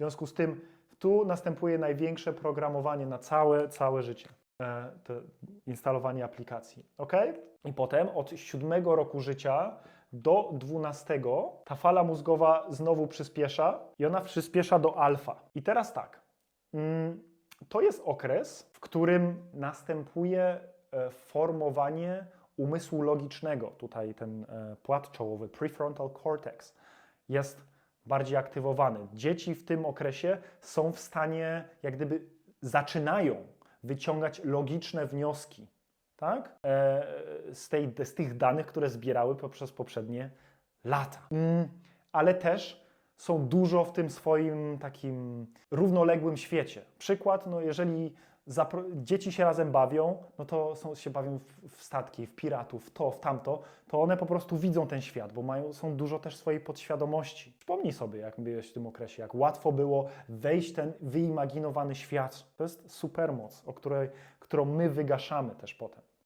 związku z tym tu następuje największe programowanie na całe, całe życie. E, instalowanie aplikacji. ok? I potem od siódmego roku życia do 12 ta fala mózgowa znowu przyspiesza i ona przyspiesza do alfa. I teraz tak. Mm, To jest okres, w którym następuje e, formowanie umysłu logicznego. Tutaj ten e, płat czołowy, prefrontal cortex, jest bardziej aktywowany. Dzieci w tym okresie są w stanie, jak gdyby zaczynają wyciągać logiczne wnioski tak? E, z, tej, z tych danych, które zbierały poprzez poprzednie lata. Mm, ale też są dużo w tym swoim takim równoległym świecie. Przykład, no jeżeli dzieci się razem bawią, no to są, się bawią w, w statki, w piratów, w to, w tamto, to one po prostu widzą ten świat, bo mają, są dużo też swojej podświadomości. Przypomnij sobie, jak byłeś w tym okresie, jak łatwo było wejść ten wyimaginowany świat. To jest supermoc, o której, którą my wygaszamy też potem.